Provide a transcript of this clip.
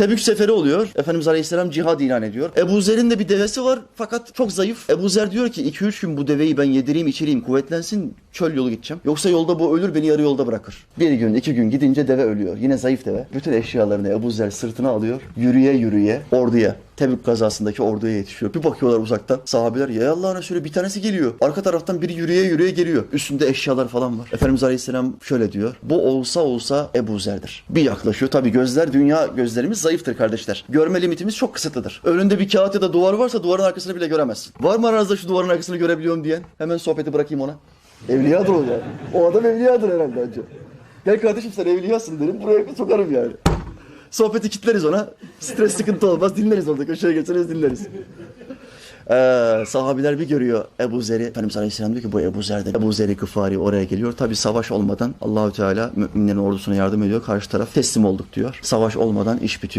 Tebük seferi oluyor. Efendimiz Aleyhisselam cihad ilan ediyor. Ebu Zer'in de bir devesi var fakat çok zayıf. Ebu Zer diyor ki 2-3 gün bu deveyi ben yedireyim içireyim kuvvetlensin çöl yolu gideceğim. Yoksa yolda bu ölür beni yarı yolda bırakır. Bir gün iki gün gidince deve ölüyor. Yine zayıf deve. Bütün eşyalarını Ebu Zer sırtına alıyor. Yürüye yürüye orduya Tebük kazasındaki orduya yetişiyor. Bir bakıyorlar uzaktan. Sahabeler ya Allah'ın Resulü bir tanesi geliyor. Arka taraftan biri yürüye yürüye geliyor. Üstünde eşyalar falan var. Efendimiz Aleyhisselam şöyle diyor. Bu olsa olsa Ebu Zer'dir. Bir yaklaşıyor. Tabii gözler dünya gözlerimiz zayıftır kardeşler. Görme limitimiz çok kısıtlıdır. Önünde bir kağıt ya da duvar varsa duvarın arkasını bile göremezsin. Var mı aranızda şu duvarın arkasını görebiliyorum diyen? Hemen sohbeti bırakayım ona. Evliyadır o ya. O adam evliyadır herhalde önce. Gel kardeşim sen evliyasın derim. Buraya bir sokarım yani. Sohbeti kitleriz ona. Stres sıkıntı olmaz. Dinleriz orada. Köşeye geçeriz dinleriz. Ee, sahabiler bir görüyor Ebu Zer'i. Efendimiz Aleyhisselam diyor ki bu Ebu Zer'de. Ebu Zer'i Kıfari oraya geliyor. Tabi savaş olmadan Allahü Teala müminlerin ordusuna yardım ediyor. Karşı taraf teslim olduk diyor. Savaş olmadan iş bitiyor.